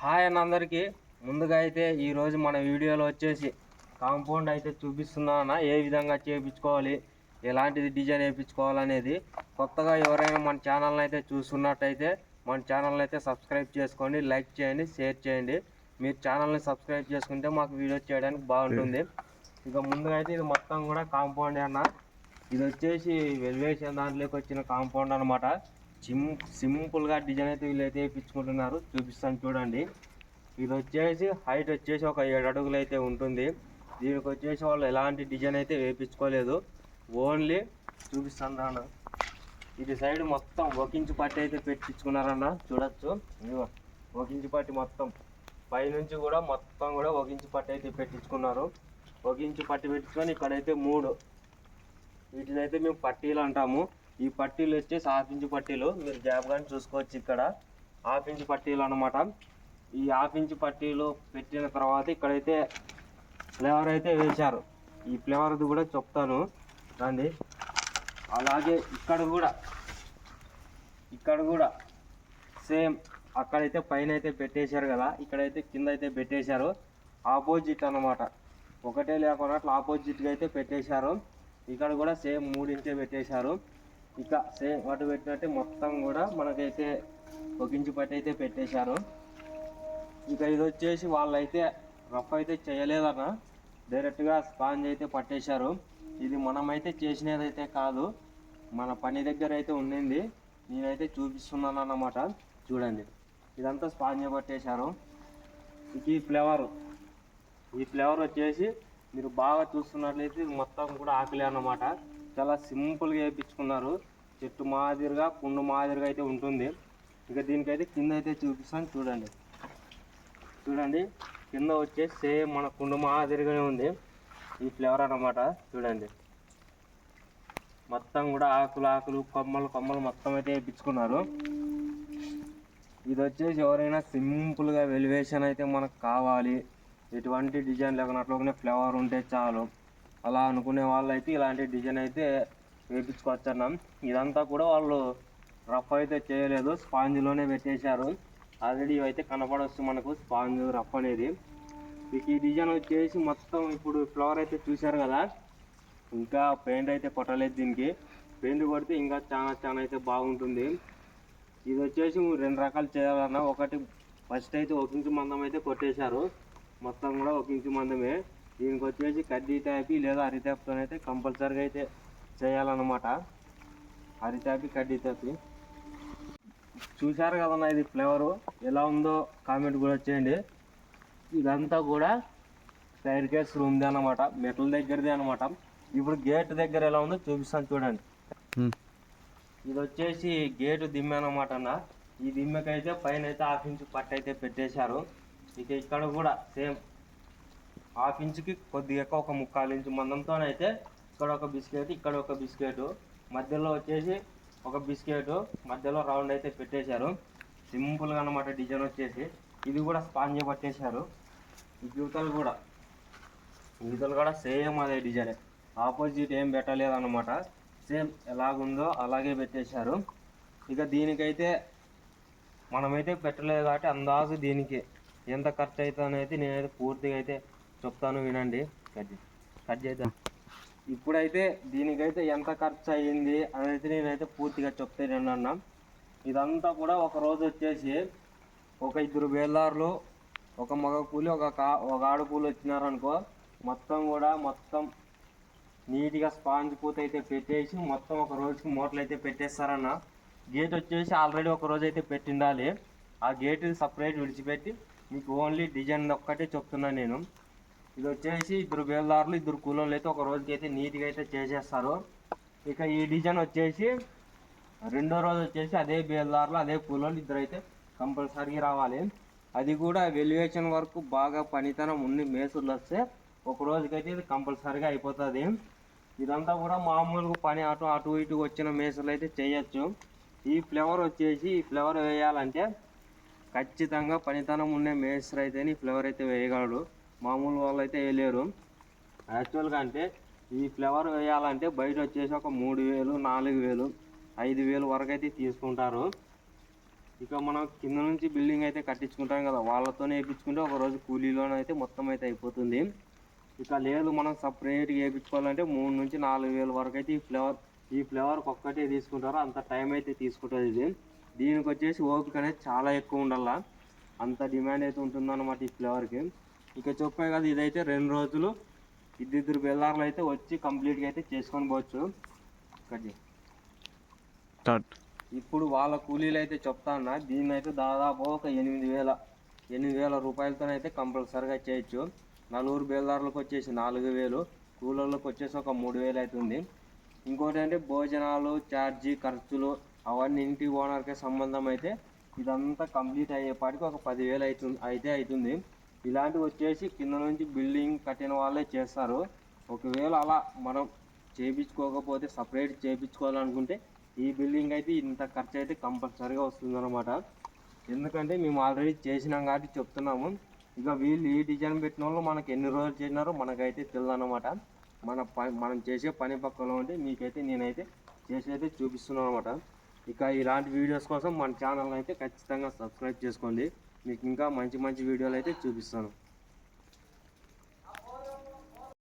Hi అని అందరికీ. ముందుగా అయితే ఈరోజు మన వీడియోలో వచ్చేసి కాంపౌండ్ అయితే చూపిస్తున్నా అన్న. ఏ విధంగా చేయించుకోవాలి ఎలాంటిది డిజైన్ వేయించుకోవాలనేది కొత్తగా ఎవరైనా మన ఛానల్ని అయితే చూస్తున్నట్టయితే మన ఛానల్ని అయితే సబ్స్క్రైబ్ చేసుకోండి లైక్ చేయండి షేర్ చేయండి. మీరు ఛానల్ని సబ్స్క్రైబ్ చేసుకుంటే మాకు వీడియో చేయడానికి బాగుంటుంది. ఇక ముందుగా అయితే ఇది మొత్తం కూడా కాంపౌండ్ అన్న. ఇది వచ్చేసి వెల్వేషన్ దాంట్లోకి వచ్చిన కాంపౌండ్ అనమాట సిమ్ సింపుల్గా డిజైన్ అయితే వీళ్ళైతే వేయించుకుంటున్నారు. చూపిస్తాను చూడండి. ఇది వచ్చేసి హైట్ వచ్చేసి ఒక ఏడు అడుగులు అయితే ఉంటుంది. దీనికి వచ్చేసి వాళ్ళు ఎలాంటి డిజైన్ అయితే వేయించుకోలేదు. ఓన్లీ చూపిస్తాను రాను. ఇది సైడ్ మొత్తం ఒక ఇంచు పట్టి అయితే పెట్టించుకున్నారన్న చూడొచ్చు. ఇదిగో ఒక ఇంచు పట్టి మొత్తం. పైనుంచి కూడా మొత్తం కూడా ఒక ఇంచు పట్టి అయితే పెట్టించుకున్నారు. ఒక ఇంచు పట్టి పెట్టించుకొని ఇక్కడైతే మూడు. వీటినైతే మేము పట్టీలు అంటాము. ఈ పట్టీలు వచ్చేసి హాఫ్ ఇంచ్ పట్టీలు. మీరు జాబ్గానే చూసుకోవచ్చు ఇక్కడ. హాఫ్ ఇంచ్ పట్టీలు అనమాట ఈ హాఫ్ ఇంచ్ పట్టీలు పెట్టిన తర్వాత ఇక్కడైతే ఫ్లేవర్ అయితే వేశారు. ఈ ఫ్లేవర్ది కూడా చెప్తాను. రండి. అలాగే ఇక్కడ కూడా ఇక్కడ కూడా సేమ్ అక్కడైతే పైన అయితే పెట్టేశారు కదా ఇక్కడైతే కింద అయితే పెట్టేశారు. ఆపోజిట్ అన్నమాట. ఒకటే లేకుండా అట్లా ఆపోజిట్గా అయితే పెట్టేశారు. ఇక్కడ కూడా సేమ్ మూడించే పెట్టేశారు. ఇక సేమ్ వాటి పెట్టినట్టే మొత్తం కూడా మనకైతే ఒక ఇంచు పట్టి అయితే పెట్టేశారు. ఇక ఇది వచ్చేసి వాళ్ళైతే రఫ్ అయితే చేయలేదన్న. డైరెక్ట్గా స్పాంజ్ అయితే పట్టేశారు. ఇది మనమైతే చేసినదైతే కాదు. మన పని దగ్గర అయితే ఉండింది. నేనైతే చూపిస్తున్నాను అన్నమాట. చూడండి. ఇదంతా స్పాంజ్ పట్టేశారు. ఇక ఈ ఫ్లేవర్. ఈ ఫ్లేవర్ వచ్చేసి మీరు బాగా చూస్తున్నట్లయితే ఇది మొత్తం కూడా ఆకలి అన్నమాట. చాలా సింపుల్గా వేయించుకున్నారు చెట్టు మాదిరిగా కుండు మాదిరిగా అయితే ఉంటుంది. ఇక దీనికైతే కింద అయితే చూపిస్తాను చూడండి. చూడండి. కింద వచ్చేసి సేమ్ మన కుండు మాదిరిగానే ఉంది. ఈ ఫ్లేవర్ అన్నమాట. చూడండి. మొత్తం కూడా ఆకులు ఆకులు కొమ్మలు కొమ్మలు మొత్తం అయితే వేయించుకున్నారు ఇది వచ్చేసి ఎవరైనా సింపుల్గా వెలివేషన్ అయితే మనకు కావాలి. ఎటువంటి డిజైన్ లేకుండా అట్లా ఫ్లేవర్ ఉంటే చాలు. అలా అనుకునే వాళ్ళు అయితే ఇలాంటి డిజైన్ అయితే వేపించుకోవచ్చు అన్నాం. ఇదంతా కూడా వాళ్ళు రఫ్ అయితే చేయలేదు. స్పాంజ్లోనే పెట్టేశారు. ఆల్రెడీ ఇవైతే కనపడవచ్చు మనకు స్పాంజ్ రఫ్ అనేది. ఈ డిజైన్ వచ్చేసి మొత్తం ఇప్పుడు ఫ్లవర్ అయితే చూశారు కదా. ఇంకా పెయింట్ అయితే కొట్టలేదు దీనికి. పెయింట్ కొడితే ఇంకా చాలా చాలా అయితే బాగుంటుంది. ఇది వచ్చేసి రెండు రకాలు చేయాలన్నా. ఒకటి ఫస్ట్ అయితే ఒక ఇంచు మందం అయితే కొట్టేశారు. మొత్తం కూడా ఒక ఇంచు మందమే. దీనికి వచ్చేసి కడ్డీ ట్యాపి లేదా అయితే కంపల్సరీగా అయితే చేయాలన్నమాట. అరిటాపి కడ్డీ ట్యాపి చూశారు కదన్నా ఇది ఫ్లేవరు? ఎలా ఉందో కామెంట్ కూడా చేయండి. ఇదంతా కూడా సైడ్ కేస్ రూమ్ది అనమాట మెటల్ దగ్గరది అనమాట ఇప్పుడు గేట్ దగ్గర ఎలా ఉందో చూపిస్తాను చూడండి. ఇది వచ్చేసి గేటు దిమ్మె అనమాట అన్న. ఈ దిమ్మెకైతే పైన అయితే హాఫ్ ఇంచ్ పట్టు అయితే పెట్టేశారు. ఇక ఇక్కడ కూడా సేమ్ హాఫ్ ఇంచుకి కొద్దిగా ఎక్కువ ఒక ముక్కాలు ఇంచు మందంతోనైతే ఇక్కడ ఒక బిస్కెట్ ఇక్కడ ఒక బిస్కెట్. మధ్యలో వచ్చేసి ఒక బిస్కెట్. మధ్యలో రౌండ్ అయితే పెట్టేశారు. సింపుల్గా అనమాట డిజైన్ వచ్చేసి. ఇది కూడా స్పాంజ్ పట్టేశారు. ఈ యువతలు కూడా. యువతలు కూడా సేమ్ అదే డిజైన్. ఆపోజిట్ ఏం పెట్టలేదు అనమాట సేమ్ ఎలాగుందో అలాగే పెట్టేశారు. ఇక దీనికైతే మనమైతే పెట్టలేదు కాబట్టి అందాజు దీనికి. ఎంత ఖర్చు అవుతుందో అయితే నేనైతే పూర్తిగా అయితే చెప్తాను వినండి. కట్ కట్ చేద్దాం. ఇప్పుడైతే దీనికైతే ఎంత ఖర్చు అయ్యింది అనేది నేనైతే పూర్తిగా చెప్తే అన్నా ఇదంతా కూడా ఒక రోజు వచ్చేసి ఒక ఇద్దరు వేలార్లు ఒక మగ కూలి ఒక కా ఒక ఆడ కూలి వచ్చినారనుకో మొత్తం కూడా మొత్తం నీట్గా స్పాంజ్ పూత అయితే పెట్టేసి మొత్తం ఒక రోజుకి మూటలు అయితే పెట్టేస్తారన్న. గేట్ వచ్చేసి ఆల్రెడీ ఒక రోజు అయితే పెట్టిండాలి. ఆ గేట్ సపరేట్ విడిచిపెట్టి మీకు ఓన్లీ డిజైన్ ఒక్కటే చెప్తున్నాను నేను. ఇది వచ్చేసి ఇద్దరు బేల్దారులు ఇద్దరు కూలోళ్ళు అయితే ఒక రోజుకి అయితే నీట్గా అయితే చేసేస్తారు. ఇక ఈ డిజైన్ వచ్చేసి రెండో రోజు వచ్చేసి అదే బేల్దారులు అదే కూలోళ్ళు ఇద్దరు అయితే కంపల్సరీగా రావాలి. అది కూడా వెల్యువేషన్ వరకు బాగా పనితనం ఉండి మేసులు వస్తే ఒక రోజుకైతే ఇది కంపల్సరీగా అయిపోతుంది. ఇదంతా కూడా మామూలుగా పని అటు అటు ఇటు వచ్చిన మేసులు అయితే చేయొచ్చు. ఈ ఫ్లేవర్ వచ్చేసి ఈ ఫ్లేవర్ వేయాలంటే ఖచ్చితంగా పనితనం ఉండే మేస్త్రి అయితేనే ఈ ఫ్లేవర్ అయితే వేయగలడు. మామూలు వాళ్ళు అయితే వేయలేరు యాక్చువల్గా అంటే ఈ ఫ్లేవర్ వేయాలంటే బయట వచ్చేసి ఒక మూడు వేలు నాలుగు వేలు ఐదు వేలు వరకు అయితే తీసుకుంటారు. ఇక మనం కింద నుంచి బిల్డింగ్ అయితే కట్టించుకుంటాం కదా వాళ్ళతోనే వేయించుకుంటే ఒక రోజు కూలీలోనే అయితే మొత్తం అయితే అయిపోతుంది. ఇక లేదు మనం సపరేట్గా వేయించుకోవాలంటే మూడు నుంచి నాలుగు వేల వరకు అయితే ఈ ఫ్లేవర్ ఈ ఫ్లేవర్ ఒక్కటే తీసుకుంటారు. అంత టైం అయితే తీసుకుంటుంది ఇది. దీనికి వచ్చేసి ఓపిక అనేది చాలా ఎక్కువ ఉండాల? అంత డిమాండ్ అయితే ఉంటుందన్నమాట ఈ ఫ్లేవర్కి. ఇక చెప్పే కదా ఇదైతే రెండు రోజులు. ఇద్దరు బెల్లార్లు అయితే వచ్చి కంప్లీట్గా అయితే చేసుకొని పోవచ్చు. ఇప్పుడు వాళ్ళ కూలీలు అయితే చెప్తా ఉన్నా దీన్ని అయితే దాదాపు ఒక ఎనిమిది వేల ఎనిమిది వేల రూపాయలతోనైతే కంపల్సరిగా చేయొచ్చు. నలుగురు బేల్దారులకు వచ్చేసి నాలుగు వేలు కూలీలకు వచ్చేసి ఒక మూడు వేలు అవుతుంది ఇంకోటి అంటే భోజనాలు ఛార్జీ ఖర్చులు అవన్నీ ఇంటి ఓనర్కి సంబంధం అయితే ఇదంతా కంప్లీట్ అయ్యేపాటికి ఒక పదివేలు అవుతుంది అయితే అవుతుంది. ఇలాంటివి వచ్చేసి కింద నుంచి బిల్డింగ్ కట్టిన వాళ్ళే చేస్తారు. ఒకవేళ అలా మనం చేయించుకోకపోతే సపరేట్ చేయించుకోవాలనుకుంటే ఈ బిల్డింగ్ అయితే ఇంత ఖర్చు అయితే కంపల్సరీగా వస్తుందన్నమాట. ఎందుకంటే మేము ఆల్రెడీ చేసినాం కాబట్టి చెప్తున్నాము. ఇక వీళ్ళు ఈ డిజైన్ పెట్టిన వాళ్ళు మనకి ఎన్ని రోజులు చేసినారో మనకైతే తెలియదన్నమాట మన పని మనం చేసే పని పక్కలో ఉంటే మీకైతే నేనైతే చేసి అయితే చూపిస్తున్నాను అనమాట ఇక ఇలాంటి వీడియోస్ కోసం మన ఛానల్ అయితే ఖచ్చితంగా సబ్స్క్రైబ్ చేసుకోండి. మీకు ఇంకా మంచి మంచి వీడియోలు అయితే చూపిస్తాను.